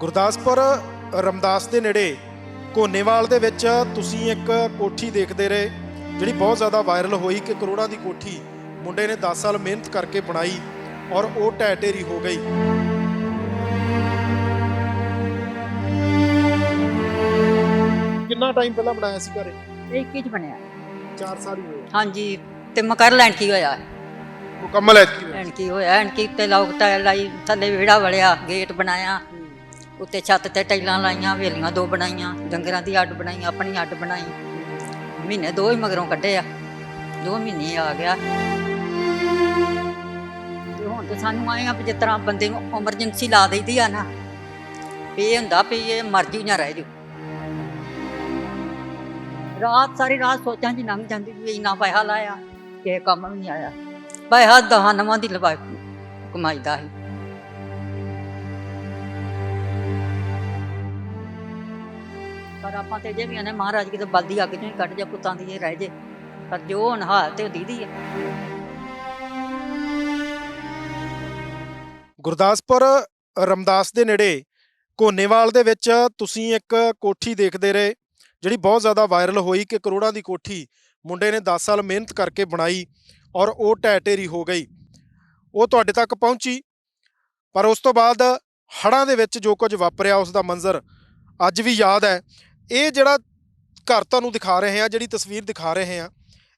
ਗੁਰਦਾਸਪੁਰ ਰਮਦਾਸ ਦੇ ਨੇੜੇ ਕੋਨੇਵਾਲ ਦੇ ਵਿੱਚ ਤੁਸੀਂ ਇੱਕ ਕੋਠੀ ਦੇਖਦੇ ਰਹੇ ਜਿਹੜੀ ਬਹੁਤ ਜ਼ਿਆਦਾ ਵਾਇਰਲ ਹੋਈ ਕਿ ਕਰੋੜਾਂ ਦੀ ਕੋਠੀ ਮੁੰਡੇ ਨੇ 10 ਸਾਲ ਮਿਹਨਤ ਕਰਕੇ ਬਣਾਈ ਔਰ ਉਹ ਢਹਿ ਢੇਰੀ ਹੋ ਗਈ। ਕਿੰਨਾ ਟਾਈਮ ਪਹਿਲਾਂ ਬਣਾਇਆ ਸੀ ਘਰੇ? ਇਹ ਕੀ ਚ ਬਣਿਆ। 4 ਸਾਲ ਹੀ ਹੋਏ। ਹਾਂਜੀ ਤੇ ਮਕਰ ਲੈਣ ਕੀ ਹੋਇਆ। ਮੁਕੰਮਲ ਐਤਕੀ ਹੋਇਆ। ਲੈਣ ਕੀ ਹੋਇਆ ਉੱਤੇ ਲੋਕ ਟਾਇਲ ਲਾਈ ਥੱਲੇ ਵਿਹੜਾ ਵੜਿਆ ਗੇਟ ਬਣਾਇਆ। ਉੱਤੇ ਛੱਤ ਤੇ ਟਾਈਲਾਂ ਲਾਈਆਂ ਵੇਲੀਆਂ ਦੋ ਬਣਾਈਆਂ, ਡੰਗਰਾਂ ਦੀ ਅੱਡ ਬਣਾਈ, ਆਪਣੀ ਅੱਡ ਬਣਾਈ। ਮਹੀਨੇ ਦੋ ਹੀ ਮਗਰੋਂ ਕੱਢੇ ਆ। ਦੋ ਮਹੀਨੇ ਆ ਗਿਆ। ਤੇ ਹੁਣ ਤੇ ਸਾਨੂੰ ਆਏ ਆ ਵੀ ਜਿਸ ਤਰ੍ਹਾਂ ਬੰਦੇ ਨੂੰ ਐਮਰਜੈਂਸੀ ਲਾ ਦਈਦੀ ਆ ਨਾ, ਵੀ ਇਹ ਹੁੰਦਾ ਵੀ ਇਹ ਮਰ ਜੂ ਜਾਂ ਰਹਿ ਜੂ। ਰਾਤ ਸਾਰੀ ਰਾਤ ਸੋਚਾਂ 'ਚ ਲੰਘ ਜਾਂਦੀ ਵੀ ਇੰਨਾ ਪੈਸਾ ਲਾਇਆ, ਕਿਸੇ ਕੰਮ ਵੀ ਨਹੀਂ ਆਇਆ। ਪੈਸਾ ਦਹਾਂ ਨਵਾਂ ਦੀ ਲਵਾ ਕਮਾਈਦਾ ਸੀ। ਪਰ ਆਪਾਂ ਤੇ ਜੇ ਵੀ ਆਨੇ ਮਹਾਰਾਜ ਕਿਤੇ ਬਲਦੀ ਅੱਗ ਚੋਂ ਹੀ ਕੱਢ ਜਾ, ਪੁੱਤਾਂ ਦੀ ਇਹ ਰਹਿ ਜੇ। ਪਰ ਜੋ ਹਾਲ ਤੇ ਦੀਦੀ ਹੈ ਗੁਰਦਾਸਪੁਰ, ਰਮਦਾਸ ਦੇ ਨੇੜੇ ਕੋਨੇਵਾਲ ਦੇ ਵਿੱਚ ਤੁਸੀਂ ਇੱਕ ਕੋਠੀ ਦੇਖਦੇ ਰਹੇ, ਜਿਹੜੀ ਬਹੁਤ ਜ਼ਿਆਦਾ ਵਾਇਰਲ ਹੋਈ ਕਿ ਕਰੋੜਾਂ ਦੀ ਕੋਠੀ ਮੁੰਡੇ ਨੇ 10 ਸਾਲ ਮਿਹਨਤ ਕਰਕੇ ਬਣਾਈ ਔਰ ਉਹ ਢਹਿ ਢੇਰੀ ਹੋ ਗਈ। ਉਹ ਤੁਹਾਡੇ ਤੱਕ ਪਹੁੰਚੀ, ਪਰ ਉਸ ਤੋਂ ਬਾਅਦ ਹੜ੍ਹਾਂ ਦੇ ਵਿੱਚ ਜੋ ਕੁਝ ਵਾਪਰਿਆ, ਉਸ ਦਾ ਮੰਜ਼ਰ ਅੱਜ ਵੀ ਯਾਦ ਹੈ। ਇਹ ਜਿਹੜਾ ਘਰ ਤੁਹਾਨੂੰ ਦਿਖਾ ਰਹੇ ਹਾਂ, ਜਿਹੜੀ ਤਸਵੀਰ ਦਿਖਾ ਰਹੇ ਹਾਂ,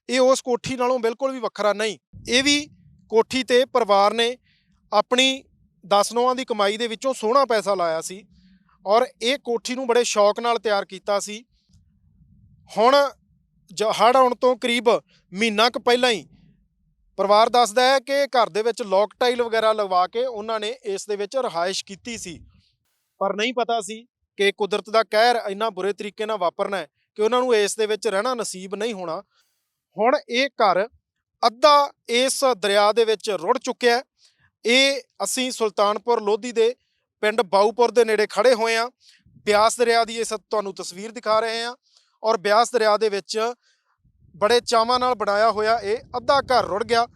ਇਹ ਉਸ ਕੋਠੀ ਨਾਲੋਂ ਬਿਲਕੁਲ ਵੀ ਵੱਖਰਾ ਨਹੀਂ। ਇਹ ਵੀ ਕੋਠੀ ਤੇ ਪਰਿਵਾਰ ਨੇ ਆਪਣੀ ਦਸ ਨੌਆਂ ਦੀ ਕਮਾਈ ਦੇ ਵਿੱਚੋਂ ਸੋਹਣਾ ਪੈਸਾ ਲਾਇਆ ਸੀ ਔਰ ਇਹ ਕੋਠੀ ਨੂੰ ਬੜੇ ਸ਼ੌਕ ਨਾਲ ਤਿਆਰ ਕੀਤਾ ਸੀ। ਹੁਣ ਜ- ਹੜ੍ਹ ਆਉਣ ਤੋਂ ਕਰੀਬ ਮਹੀਨਾ ਕੁ ਪਹਿਲਾਂ ਹੀ ਪਰਿਵਾਰ ਦੱਸਦਾ ਹੈ ਕਿ ਘਰ ਦੇ ਵਿੱਚ ਲੋਕ ਟਾਈਲ ਵਗੈਰਾ ਲਗਵਾ ਕੇ ਉਹਨਾਂ ਨੇ ਇਸ ਦੇ ਵਿੱਚ ਰਹਾਇਸ਼ ਕੀਤੀ ਸੀ। ਪਰ ਨਹੀਂ ਪਤਾ ਸੀ ਕਿ ਕੁਦਰਤ ਦਾ ਕਹਿਰ ਇੰਨਾ ਬੁਰੇ ਤਰੀਕੇ ਨਾਲ ਵਾਪਰਨਾ ਹੈ ਕਿ ਉਹਨਾਂ ਨੂੰ ਇਸ ਦੇ ਵਿੱਚ ਰਹਿਣਾ ਨਸੀਬ ਨਹੀਂ ਹੋਣਾ। ਹੁਣ ਇਹ ਘਰ ਅੱਧਾ ਇਸ ਦਰਿਆ ਦੇ ਵਿੱਚ ਰੁੜ ਚੁੱਕਿਆ ਹੈ। ਇਹ ਅਸੀਂ ਸੁਲਤਾਨਪੁਰ ਲੋਧੀ ਦੇ ਪਿੰਡ ਬਾਊਪੁਰ ਦੇ ਨੇੜੇ ਖੜੇ ਹੋਏ ਆ ਬਿਆਸ ਦਰਿਆ ਦੀ ਇਸ ਤੁਹਾਨੂੰ ਤਸਵੀਰ ਦਿਖਾ ਰਹੇ ਆ ਔਰ ਬਿਆਸ ਦਰਿਆ ਦੇ ਵਿੱਚ ਬੜੇ ਚਾਵਾਂ ਨਾਲ ਬਣਾਇਆ ਹੋਇਆ ਇਹ ਅੱਧਾ ਘਰ ਰੁੜ ਗਿਆ।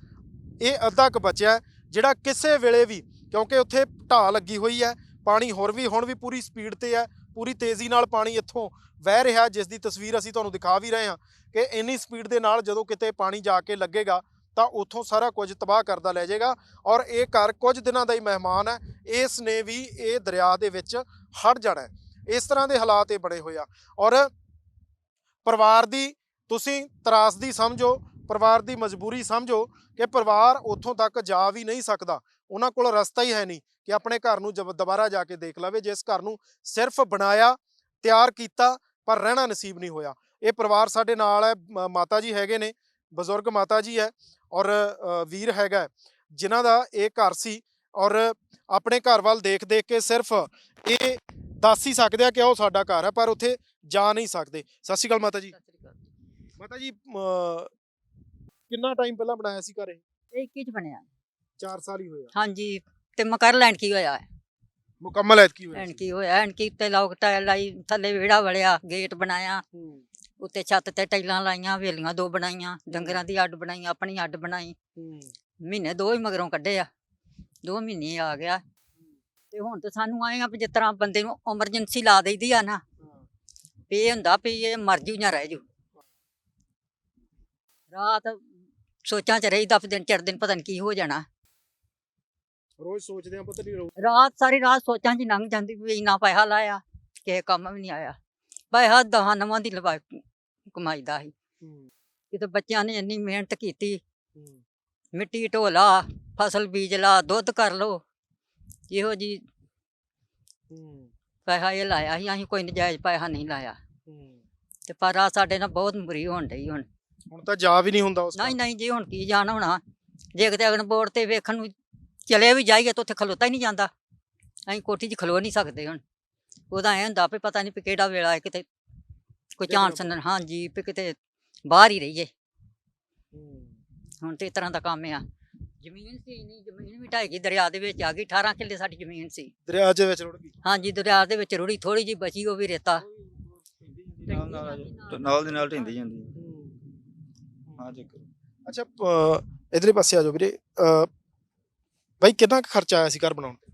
ਇਹ ਅੱਧਾ ਕੁ ਬਚਿਆ ਜਿਹੜਾ ਕਿਸੇ ਵੇਲੇ ਵੀ ਕਿਉਂਕਿ ਉੱਥੇ ਢਾਹ ਲੱਗੀ ਹੋਈ ਹੈ। ਪਾਣੀ ਹੋਰ ਵੀ, ਹੁਣ ਵੀ ਪੂਰੀ ਸਪੀਡ ਤੇ ਹੈ, ਪੂਰੀ ਤੇਜ਼ੀ ਨਾਲ ਪਾਣੀ ਇੱਥੋਂ ਵਹਿ ਰਿਹਾ, ਜਿਸ ਦੀ ਤਸਵੀਰ ਅਸੀਂ ਤੁਹਾਨੂੰ ਦਿਖਾ ਵੀ ਰਹੇ ਹਾਂ ਕਿ ਇੰਨੀ ਸਪੀਡ ਦੇ ਨਾਲ ਜਦੋਂ ਕਿਤੇ ਪਾਣੀ ਜਾ ਕੇ ਲੱਗੇਗਾ, ਤਾਂ ਉੱਥੋਂ ਸਾਰਾ ਕੁਝ ਤਬਾਹ ਕਰਦਾ ਲੈ ਜਾਏਗਾ ਔਰ ਇਹ ਘਰ ਕੁਝ ਦਿਨਾਂ ਦਾ ਹੀ ਮਹਿਮਾਨ ਹੈ, ਇਸ ਨੇ ਵੀ ਇਹ ਦਰਿਆ ਦੇ ਵਿੱਚ ਹੜ ਜਾਣਾ ਇਸ ਤਰ੍ਹਾਂ ਦੇ ਹਾਲਾਤ ਇਹ ਬਣੇ ਹੋਏ ਆ ਔਰ ਪਰਿਵਾਰ ਦੀ ਤੁਸੀਂ ਤਰਾਸਦੀ ਸਮਝੋ, ਪਰਿਵਾਰ ਦੀ ਮਜਬੂਰੀ ਸਮਝੋ ਕਿ ਪਰਿਵਾਰ ਉੱਥੋਂ ਤੱਕ ਜਾ ਵੀ ਨਹੀਂ ਸਕਦਾ, ਉਹਨਾਂ ਕੋਲ ਰਸਤਾ ਹੀ ਹੈ ਨਹੀਂ। ਕਿ ਆਪਣੇ ਘਰ ਨੂੰ ਦੁਬਾਰਾ ਜਾ ਕੇ ਦੇਖ ਲਵੇ ਜਿਸ ਘਰ ਨੂੰ ਸਿਰਫ ਬਣਾਇਆ ਤਿਆਰ ਕੀਤਾ ਪਰ ਰਹਿਣਾ ਨਸੀਬ ਨਹੀਂ ਹੋਇਆ। ਇਹ ਪਰਿਵਾਰ ਸਾਡੇ ਨਾਲ ਹੈ ਮਾਤਾ ਜੀ ਹੈਗੇ ਨੇ ਬਜ਼ੁਰਗ ਮਾਤਾ ਜੀ ਹੈ ਔਰ ਵੀਰ ਹੈਗਾ ਜਿਨ੍ਹਾਂ ਦਾ ਇਹ ਘਰ ਸੀ ਔਰ ਆਪਣੇ ਘਰ ਵੱਲ ਦੇਖ ਦੇਖ ਕੇ ਸਿਰਫ ਇਹ ਦੱਸ ਹੀ ਸਕਦੇ ਆ ਕਿ ਉਹ ਸਾਡਾ ਘਰ ਹੈ ਪਰ ਉੱਥੇ ਜਾ ਨਹੀਂ ਸਕਦੇ। ਸਤਿ ਸ਼੍ਰੀ ਅਕਾਲ ਮਾਤਾ ਜੀ। ਮਾਤਾ ਜੀ ਕਿੰਨਾ ਟਾਈਮ ਪਹਿਲਾਂ ਬਣਾਇਆ ਸੀ ਘਰ ਇਹ? ਇਹ ਕੀ ਚ ਬਣਿਆ। 4 ਸਾਲ ਹੀ ਹੋਏ ਆ। ਹਾਂਜੀ। ਤੇ ਮਕਰ ਲੈਣ ਕੀ ਹੋਇਆ? ਮੁਕੰਮਲ ਐਤਕੀ ਹੋਇਆ ਐਨ ਕੀ ਹੋਇਆ? ਐਨ ਕੀ ਉੱਤੇ ਲੋਕ ਟਾਇਲ ਲਾਈ ਥੱਲੇ ਵਿਹੜਾ ਵੜਿਆ ਗੇਟ ਬਣਾਇਆ। ਹੂੰ, ਉੱਤੇ ਛੱਤ ਤੇ ਟਾਈਲਾਂ ਲਾਈਆਂ ਵੇਲੀਆਂ ਦੋ ਬਣਾਈਆਂ ਡੰਗਰਾਂ ਦੀ ਅੱਡ ਬਣਾਈ ਆਪਣੀ ਅੱਡ ਬਣਾਈ। ਹੂੰ, ਮਹੀਨੇ ਦੋ ਹੀ ਮਗਰੋਂ ਕੱਢੇ ਆ। ਦੋ ਮਹੀਨੇ ਆ ਗਿਆ। ਤੇ ਹੁਣ ਤੇ ਸਾਨੂੰ ਆਏ ਆ ਵੀ ਜਿਸ ਤਰ੍ਹਾਂ ਬੰਦੇ ਨੂੰ ਐਮਰਜੈਂਸੀ ਲਾ ਦਈਦੀ ਆ ਨਾ ਹਾਂ, ਵੀ ਇਹ ਹੁੰਦਾ ਵੀ ਇਹ ਮਰ ਜੂ ਜਾਂ ਰਹਿ ਜੂ। ਰਾਤ ਸੋਚਾਂ ਚ ਰਹੀਦਾ ਵੀ ਦਿਨ ਚੜ ਦਿਨ ਪਤਾ ਨਹੀਂ ਕੀ ਹੋ ਜਾਣਾ। ਰੋਜ਼ ਸੋਚਦੇ ਆ ਪਤਾ ਨਹੀਂ ਰੋ ਰਾਤ ਸਾਰੀ ਰਾਤ ਸੋਚਾਂ 'ਚ ਹੀ ਲੰਘ ਜਾਂਦੀ ਵੀ ਇੰਨਾ ਪੈਸਾ ਲਾਇਆ ਕਿਸੇ ਕੰਮ ਵੀ ਨਹੀਂ ਆਇਆ। ਪੈਸਾ ਦਹਾਂ ਨਵਾਂ ਦੀ ਲਵਾ ਕਮਾਈਦਾ ਸੀ। ਕਿਤੇ ਬੱਚਿਆਂ ਨੇ ਇੰਨੀ ਮਿਹਨਤ ਕੀਤੀ ਮਿੱਟੀ ਢੋਲਾ ਫਸਲ ਬੀਜ ਲਾ ਦੁੱਧ ਕਰ ਲੋ ਇਹੋ ਜੀ ਪੈਸਾ ਇਹ ਲਾਇਆ ਸੀ ਅਸੀਂ ਕੋਈ ਨਜਾਇਜ਼ ਪੈਸਾ ਨਹੀਂ ਲਾਇਆ। ਤੇ ਪਰ ਆ ਸਾਡੇ ਨਾਲ ਬਹੁਤ ਬੁਰੀ ਹੋਣ ਡਈ ਹੁਣ। ਹੁਣ ਤਾਂ ਜਾ ਵੀ ਨਹੀਂ ਹੁੰਦਾ ਉਸ ਨਹੀਂ ਨਹੀਂ ਜੀ ਹੁਣ ਕੀ ਜਾਣ ਹੋਣਾ। ਜੇ ਕਿਤੇ ਅਗਨ ਬੋਰਡ ਤੇ ਵੇਖਣ ਨੂੰ ਚਲੇ ਵੀ ਜਾਈਏ ਤਾਂ ਉੱਥੇ ਖਲੋਤਾ ਹੀ ਨਹੀਂ ਜਾਂਦਾ। ਅਸੀਂ ਕੋਠੀ 'ਚ ਖਲੋ ਨਹੀਂ ਸਕਦੇ ਹੁਣ। ਉਹਦਾ ਐ ਹੁੰਦਾ ਵੀ ਪਤਾ ਨਹੀਂ ਵੀ ਕਿਹੜਾ ਵੇਲਾ ਹੈ ਕਿਤੇ ਕੋਈ ਚਾਂਸ ਨਾ ਹਾਂਜੀ ਵੀ ਕਿਤੇ ਬਾਹਰ ਹੀ ਰਹੀਏ। ਹੁਣ ਤੇ ਇਸ ਤਰ੍ਹਾਂ ਦਾ ਕੰਮ ਆ। ਜ਼ਮੀਨ ਸੀ ਨਹੀਂ ਜ਼ਮੀਨ ਵੀ ਢਾਈ ਗਈ ਦਰਿਆ ਦੇ ਵਿੱਚ ਆ ਗਈ 18 ਕਿੱਲੇ ਸਾਡੀ ਜ਼ਮੀਨ ਸੀ। ਦਰਿਆ ਦੇ ਵਿੱਚ ਰੁੜ ਗਈ। ਹਾਂਜੀ ਦਰਿਆ ਦੇ ਵਿੱਚ ਰੁੜੀ ਥੋੜੀ ਜੀ ਬਚੀ ਉਹ ਵੀ ਰੇਤਾ। ਨਾਲ ਦੀ ਨਾਲ ਢਿੰਦੀ ਜਾਂਦੀ ਹੈ। ਅੱਛਾ ਅ, ਇਧਰਲੇ ਪਾਸੇ ਆ ਜਾਓ ਵੀਰੇ। ਬਾਈ ਕਿੰਨਾ ਕੁ ਖਰਚਾ ਆਇਆ ਸੀ ਘਰ ਬਣਾਉਣ? ਤੇ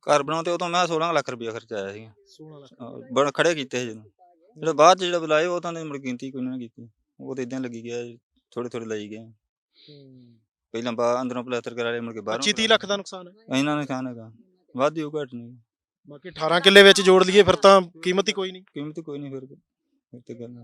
ਘਰ ਬਣਾਉ ਤੇ ਤੋਂ ਮੈਂ 16 ਲੱਖ ਰੁਪਇਆ ਖਰਚਾ ਆਇਆ ਸੀ 16 ਲੱਖ। ਬਣ ਖੜੇ ਕੀਤੇ ਸੀ ਜਦੋਂ। ਜਿਹੜਾ ਬਾਅਦ ਚ ਜਿਹੜਾ ਬੁਲਾਏ ਉਹ ਤਾਂ ਨੇ ਮੁੜ ਗਿਣਤੀ ਕੋਈ ਨਾ ਕੀਤੀ। ਉਹ ਤਾਂ ਇਦਾਂ ਲੱਗੀ ਗਿਆ ਥੋੜੇ ਥੋੜੇ ਲਈ ਗਏ। ਪਹਿਲਾਂ ਬਾ ਅੰਦਰੋਂ ਪਲਾਸਟਰ ਕਰਾ ਲਏ ਮੁੜ ਕੇ ਬਾਹਰੋਂ 25 30 ਲੱਖ ਦਾ ਨੁਕਸਾਨ ਹੈ। ਇਹਨਾਂ ਨੇ ਖਾਣ ਹੈਗਾ। ਵੱਧ ਹੀ ਉਹ ਘੱਟ ਨਹੀਂ। ਬਾਕੀ 18 ਕਿੱਲੇ ਵਿੱਚ ਜੋੜ ਲਈਏ ਫਿਰ ਤਾਂ ਕੀਮਤ ਹੀ ਕੋਈ ਨਹੀਂ। ਕੀਮਤ ਕੋਈ ਨਹੀਂ ਫਿਰ ਤੇ ਗੱਲ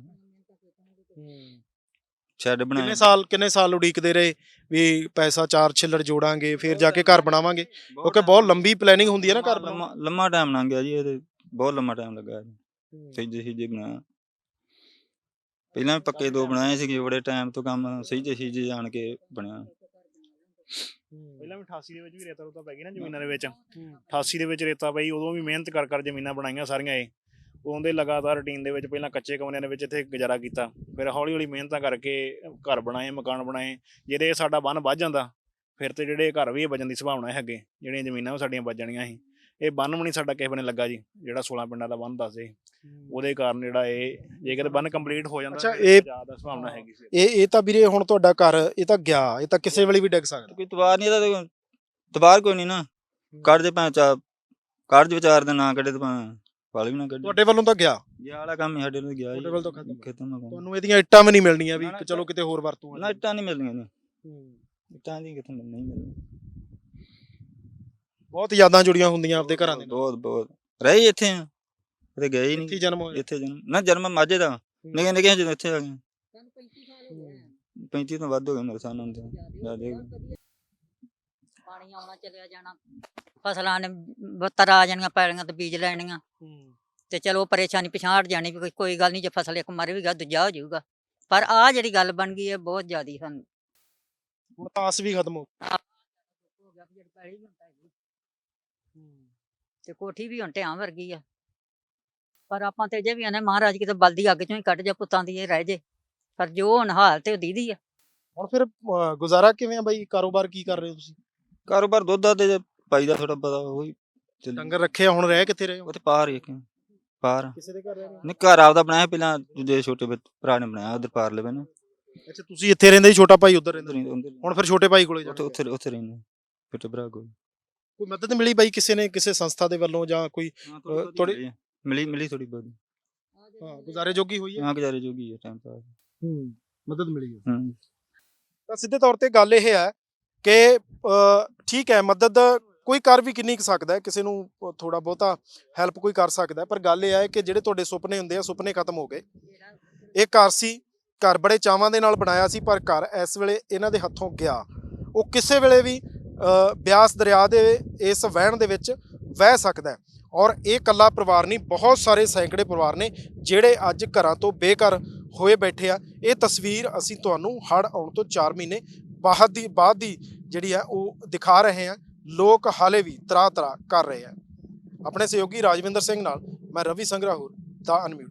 ਸ਼ੈੱਡ ਕਿੰਨੇ ਸਾਲ ਕਿੰਨੇ ਸਾਲ ਉਡੀਕਦੇ ਰਹੇ ਵੀ ਪੈਸਾ ਚਾਰ ਛਿੱਲੜ ਜੋੜਾਂਗੇ ਫਿਰ ਜਾ ਕੇ ਘਰ ਬਣਾਵਾਂਗੇ? ਕਿਉਂਕਿ ਬਹੁਤ ਲੰਬੀ ਪਲੈਨਿੰਗ ਹੁੰਦੀ ਹੈ ਨਾ ਘਰ ਬਣਾਉਣ ਲੰਮਾ ਲੰਮਾ ਟਾਈਮ ਲੰਘ ਗਿਆ ਜੀ ਇਹਦੇ ਬਹੁਤ ਲੰਮਾ ਟਾਈਮ ਲੱਗਾ ਦੀ। ਸਹੀਜੇ ਸਹੀਜੇ ਬਣਾਇਆ। ਪਹਿਲਾਂ ਵੀ ਪੱਕੇ ਦੋ ਬਣਾਏ ਸੀਗੇ ਬੜੇ ਟਾਈਮ ਤੋਂ ਕੰਮ ਸਹੀਜੇ ਸਹੀਜੇ ਜਾਣ ਕੇ ਬਣਿਆ। ਪਹਿਲਾਂ ਵੀ 88 ਦੇ ਵਿੱਚ ਵੀ ਰੇਤਾ ਰੂਤਾ ਪੈ ਗਈ ਨਾ ਜ਼ਮੀਨਾਂ ਦੇ ਵਿੱਚ। 88 ਦੇ ਵਿੱਚ ਰੇਤਾ ਪਈ ਉਦੋਂ ਵੀ ਮਿਹਨਤ ਕਰ ਕਰ ਜ਼ਮੀਨਾਂ ਬਣਾਈਆਂ ਸਾਰੀਆਂ ਇਹ। ਉਹਦੇ ਲਗਾਤਾਰ ਰੂਟੀਨ ਦੇ ਵਿੱਚ ਪਹਿਲਾਂ ਕੱਚੇ ਕਮਰਿਆਂ ਦੇ ਵਿੱਚ ਇੱਥੇ ਗੁਜ਼ਾਰਾ ਕੀਤਾ ਫਿਰ ਹੌਲੀ ਹੌਲੀ ਮਿਹਨਤਾਂ ਕਰਕੇ ਘਰ ਬਣਾਏ ਮਕਾਨ ਬਣਾਏ ਜਿਹਦੇ ਸਾਡਾ ਬੰਨ ਵੱਜ ਜਾਂਦਾ ਫਿਰ ਤੇ ਜਿਹੜੇ ਘਰ ਵੀ ਵੱਜਣ ਦੀ ਸੰਭਾਵਨਾ ਹੈ ਅੱਗੇ ਜਿਹੜੀਆਂ ਜ਼ਮੀਨਾਂ ਉਹ ਸਾਡੀਆਂ ਵੱਜਣੀਆਂ ਸੀ। ਇਹ ਬੰਨ ਵੀ ਨਹੀਂ ਸਾਡਾ ਕਿਸੇ ਬਨੇ ਲੱਗਾ ਜੀ ਜਿਹੜਾ 16 ਪਿੰਡਾਂ ਦਾ ਬੰਨ ਦੱਸਦੇ ਉਹਦੇ ਕਾਰਨ ਜਿਹੜਾ ਇਹ ਜੇ ਕਿਤੇ ਬੰਨ ਕੰਪਲੀਟ ਹੋ ਜਾਂਦਾ ਅੱਛਾ, ਇਹ- ਜ਼ਿਆਦਾ ਸੰਭਾਵਨਾ ਹੈਗੀ ਸੀ। ਇਹ ਇਹ ਤਾਂ ਵੀਰੇ ਹੁਣ ਤੁਹਾਡਾ ਘਰ ਇਹ ਤਾਂ ਗਿਆ ਇਹ ਤਾਂ ਕਿਸੇ ਵੇਲੇ ਵੀ ਡਿੱਗ ਸਕਦਾ। ਕੋਈ ਤਵਾਰ ਨਹੀਂ ਇਹਦਾ ਤਵਾਰ ਕੋਈ ਨਹੀਂ ਨਾ। ਕੱਢ ਦੇ ਭਾਂ ਚਾ ਕੱਢ ਦੇ ਵਿਚਾਰ ਦੇ ਨਾਂ ਕੱਢੇ ਤੇ ਭਾਂ ਵਾਲ ਵੀ ਨਾ ਕੱਢੇ। ਤੁਹਾਡੇ ਵੱਲੋਂ ਤਾਂ ਗਿਆ? ਇਹ ਵਾਲਾ ਕੰਮ ਹੀ ਸਾਡੇ ਨੂੰ ਗਿਆ ਤੁਹਾਡੇ ਵੱਲ ਤਾਂ ਖਤਮ। ਖਤਮ ਹੋ ਗਿਆ ਤੁਹਾਨੂੰ ਇਹਦੀਆਂ ਇੱਟਾਂ ਵੀ ਨਹੀਂ ਮਿਲਣੀਆਂ ਵੀ ਨਾ, ਨਾ, ਚਲੋ ਕਿਤੇ ਹੋਰ ਵਰਤੋਂ ਨਾ ਇੱਟਾਂ ਨਹੀਂ ਮਿਲਣੀਆਂ ਨੇ ਹੂੰ। ਇੱਟਾਂ ਦੀ ਕਿੱਥੇ ਮਿਲ- ਨਹੀਂ ਮਿਲਣੀਆਂ। ਬਹੁਤ ਯਾਦਾਂ ਜੁੜੀਆਂ ਹੁੰਦੀਆਂ ਆਪਦੇ ਘਰਾਂ ਦੇ ਨਾਲ। ਬਹੁਤ ਬਹੁਤ। ਰਹੀ ਇੱਥੇ ਆ। ਕਿਤੇ ਗਏ ਹੀ ਇੱਥੇ ਹੀ ਨਹੀਂ ਜਨਮ ਹੋਇਆ ਇੱਥੇ ਜਨਮ ਨਾ ਜਨਮ ਮਾਝੇ ਦਾ। ਨਿੱਕੇ ਨਿੱਕੇ ਜਦੋਂ ਇੱਥੇ ਆ ਗਏ। 35 ਤੋਂ ਵੱਧ ਹੋ ਗਏ ਮੇਰੇ ਹੁੰਦੇ ਜ਼ਿਆਦਾ ਪਾਣੀ ਆਉਣਾ ਚੱਲਿਆ ਜਾਣਾ। ਫਸਲਾਂ ਨੇ ਬੱਤਰ ਆ ਜਾਣੀਆਂ ਪੈਲੀਆਂ ਤੇ ਬੀਜ ਲੈਣੀਆਂ। ਤੇ ਚਲੋ ਪਰੇਸ਼ਾਨੀ ਪਛਾੜ ਜਾਣੀ ਵੀ ਕੋਈ- ਕੋਈ ਗੱਲ ਨਹੀਂ ਜੇ ਫਸਲ ਇੱਕ ਮਰ ਵੀ ਗਿਆ ਦੂਜਾ ਹੋ ਜਾਊਗਾ। ਪਰ ਆ ਜਿਹੜੀ ਗੱਲ ਬਣ ਗਈ ਹੈ ਬਹੁਤ ਜ਼ਿਆਦੀ ਸਾਨੂੰ ਤਾਂ ਆਸ ਵੀ ਖਤਮ ਹੋ ਤੇ ਕੋਠੀ ਵੀ ਹੁਣ ਢਿਆਂ ਵਰਗੀ ਆ। ਪਰ ਆਪਾਂ ਤੇ ਜੇ ਵੀ ਆਨੇ ਮਹਾਰਾਜ ਕਿਤੇ ਬਲਦੀ ਅੱਗ ਚੋਂ ਹੀ ਕੱਢ ਜਾ ਪੁੱਤਾਂ ਦੀ ਇਹ ਰਹਿ ਜੇ। ਪਰ ਜੋ ਹੁਣ ਹਾਲ ਤੇ ਉਹ ਦੀਦੀ ਆ। ਹੁਣ ਫਿਰ ਅਹ, ਗੁਜ਼ਾਰਾ ਕਿਵੇਂ ਆ ਬਾਈ? ਕਾਰੋਬਾਰ ਕੀ ਕਰ ਰਹੇ ਹੋ ਤੁਸੀਂ? ਕਾਰੋਬਾਰ ਦੁੱਧ ਦਾ ਤੇ ਪਾਈ ਦਾ ਥੋੜਾ ਪਤਾ ਉਹੀ ਚੱਲੀ। ਡੰਗਰ ਰੱਖੇ ਆ, ਹੁਣ ਰਹਿ ਕਿੱਥੇ ਰਹੇ ਹੋ? ਉੱਥੇ ਪਾਰ ਹੀ ਇੱਕ ਪਾਰ। ਕਿਸੇ ਦੇ ਘਰ ਰਹਿ ਰਹੇ ਹੋ? ਨਹੀਂ ਘਰ ਆਪਦਾ ਬਣਾਇਆ ਪਹਿਲਾਂ ਦੂਜੇ ਛੋਟੇ ਬੱਚ- ਭਰਾ ਨੇ ਬਣਾਇਆ ਉਧਰ ਪਾਰ ਲਵੇ ਨਾ ਅੱਛਾ ਤੁਸੀਂ ਇੱਥੇ ਰਹਿੰਦੇ ਸੀ ਛੋਟਾ ਭਾਈ ਉੱਧਰ ਰਹਿੰਦਾ ਉਧਰ ਹੁਣ ਫਿਰ ਛੋਟੇ ਭਾਈ ਕੋਲੇ ਉੱਥੇ ਜਾਣਾ ਉੱਥੇ ਉੱਥੇ ਰਹਿੰਦੇ ਛੋਟੇ ਭਰਾ ਕੋਲ। ਕੋਈ ਮਦਦ ਮਿਲੀ ਬਾਈ ਕਿਸੇ ਨੇ ਕਿਸੇ ਸੰਸਥਾ ਦੇ ਵੱਲੋਂ ਜਾਂ ਕੋਈ ਥੋੜੀ ਥੋੜੀ- ਮਿਲੀ ਮਿਲੀ ਥੋੜੀ ਬਹੁਤ। ਹਾਂ, ਗੁਜ਼ਾਰੇ ਜੋਗੀ ਹੋਈ ਹੈ? ਹਾਂ ਗੁਜ਼ਾਰੇ ਜੋਗੀ ਹੈ ਟਾਈਮ ਪਾਸ ਹੂੰ ਮਦਦ ਮਿਲੀ ਹੈ। ਹੂੰ। ਤਾਂ ਸਿੱਧੇ ਤੌਰ ਤੇ ਗੱਲ ਇਹ ਹੈ ਕਿ ਠੀਕ ਹੈ ਮਦਦ ਕੋਈ ਕਰ ਵੀ ਕਿੰਨੀ ਕੁ ਸਕਦਾ ਹੈ, ਕਿਸੇ ਨੂੰ ਥੋੜਾ ਬਹੁਤਾ ਹੈਲਪ ਕੋਈ ਕਰ ਸਕਦਾ ਪਰ ਗੱਲ ਇਹ ਹੈ ਕਿ ਜਿਹੜੇ ਤੁਹਾਡੇ ਸੁਪਨੇ ਹੁੰਦੇ ਆ, ਸੁਪਨੇ ਖਤਮ ਹੋ ਗਏ। ਇਹ ਘਰ ਸੀ, ਘਰ ਬੜੇ ਚਾਵਾਂ ਦੇ ਨਾਲ ਬਣਾਇਆ ਸੀ, ਪਰ ਘਰ ਇਸ ਵੇਲੇ ਇਹਨਾਂ ਦੇ ਹੱਥੋਂ ਗਿਆ। ਉਹ ਕਿਸੇ ਵੇਲੇ ਵੀ ਬਿਆਸ ਦਰਿਆ ਦੇ ਇਸ ਵਹਿਣ ਦੇ ਵਿੱਚ ਵਹਿ ਸਕਦਾ ਔਰ ਇਹ ਕੱਲਾ ਪਰਿਵਾਰ ਨਹੀਂ, ਬਹੁਤ ਸਾਰੇ ਸੈਂਕੜੇ ਪਰਿਵਾਰ ਨੇ, ਜਿਹੜੇ ਅੱਜ ਘਰਾਂ ਤੋਂ ਬੇਘਰ ਹੋਏ ਬੈਠੇ ਆ। ਇਹ ਤਸਵੀਰ ਅਸੀਂ ਤੁਹਾਨੂੰ ਹੜ ਆਉਣ ਤੋਂ 4 ਮਹੀਨੇ ਬਾਅਦ ਦੀ ਬਾਅਦ ਦੀ ਜਿਹੜੀ ਹੈ ਉਹ ਦਿਖਾ ਰਹੇ ਹਾਂ ਲੋਕ ਹਾਲੇ ਵੀ ਤਰਾ ਤਰਾ ਕਰ ਰਹੇ ਆ। ਆਪਣੇ ਸਹਿਯੋਗੀ ਰਾਜਵਿੰਦਰ ਸਿੰਘ ਨਾਲ ਮੈਂ ਰਵੀ ਸੰਗਰਾਹੁਰ, ਦਾ ਅਨਮਿਊਟ